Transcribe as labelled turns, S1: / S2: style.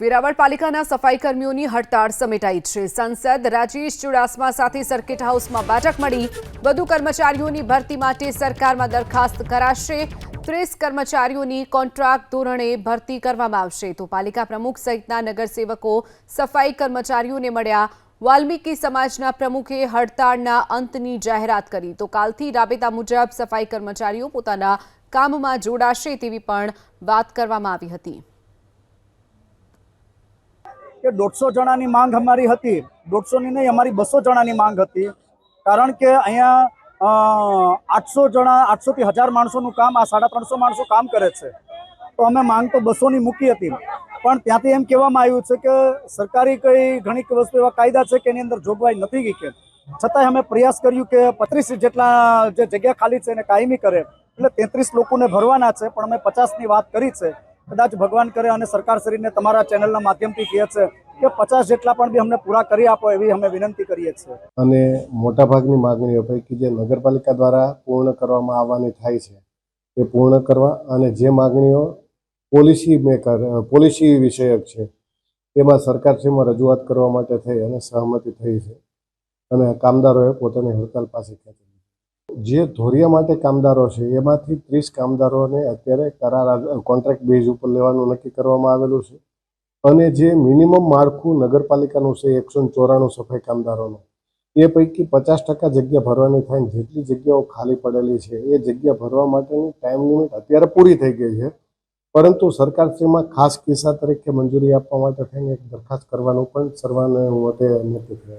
S1: વેરાવળ પાલિકાના સફાઈ કર્મીઓની હડતાળ સમેટાઈ છે. સાંસદ રાજેશ ચુડાસમા સાથે સર્કિટ હાઉસમાં બેઠક મળી. વધુ કર્મચારીઓની ભરતી માટે સરકારમાં દરખાસ્ત કરાશે. ત્રીસ કર્મચારીઓની કોન્ટ્રાક્ટ ધોરણે ભરતી કરવામાં આવશે. તો પાલિકા પ્રમુખ સહિતના નગરસેવકો, સફાઈ કર્મચારીઓને મળ્યા. વાલ્મીકી સમાજના પ્રમુખે હડતાળના અંતની જાહેરાત કરી. તો કાલથી રાબેતા મુજબ સફાઈ કર્મચારીઓ પોતાના કામમાં જોડાશે તેવી પણ વાત કરવામાં આવી હતી.
S2: કે દોઢસો જણાની માંગ અમારી હતી. દોઢસોની નહીં, અમારી બસો જણાની માંગ હતી. કારણ કે અહીંયા આઠસો જણા, આઠસોથી હજાર માણસોનું કામ, આ સાડા ત્રણસો માણસો કામ કરે છે. તો અમે માંગ તો બસોની મૂકી હતી. પણ ત્યાંથી એમ કહેવામાં આવ્યું છે કે સરકારી કઈ ઘણી વસ્તુ એવા કાયદા છે કે એની અંદર જોગવાઈ નથી ગઈ. કે છતાંય અમે પ્રયાસ કર્યું કે પત્રીસ જેટલા જે જગ્યા ખાલી છે એને કાયમી કરે. એટલે તેત્રીસ લોકોને ભરવાના છે, પણ અમે પચાસની વાત કરી છે. કદાચ ભગવાન કરે અને સરકાર શ્રીને તમારા ચેનલના માધ્યમથી કહે છે કે પચાસ જેટલા પણ બી અમને પૂરા કરી આપો એવી અમે વિનંતી કરીએ છીએ
S3: અને મોટાભાગની માગણીઓ પૈકી જે નગરપાલિકા દ્વારા પૂર્ણ કરવામાં આવવાની થાય છે, એ પૂર્ણ કરવા અને જે માગણીઓ પોલિસી મેકર, પોલિસી વિષયક છે, તેમાં સરકારશ્રીમાં રજૂઆત કરવા માટે થઈ અને સહમતિ થઈ છે અને કામદારોએ પોતાની હડતાલ પાસે ખેંચી. જે ધોરિયા માટે કામદારો છે, એમાંથી ત્રીસ કામદારોને અત્યારે કરાર કોન્ટ્રાક્ટ બેઝ ઉપર લેવાનું નક્કી કરવામાં આવેલું છે. અને જે મિનિમમ માળખું નગરપાલિકાનું છે, એકસો ચોરાણું સફાઈ કામદારોનું, એ પૈકી પચાસ ટકા જગ્યા ભરવાની થાય જેટલી જગ્યાઓ ખાલી પડેલી છે, એ જગ્યા ભરવા માટેની ટાઈમ લિમિટ અત્યારે પૂરી થઈ ગઈ છે. પરંતુ સરકારશ્રીમાં ખાસ કિસ્સા તરીકે મંજૂરી આપવા માટે થઈને એક દરખાસ્ત કરવાનું પણ સર્વાને મતે નક્કી થયું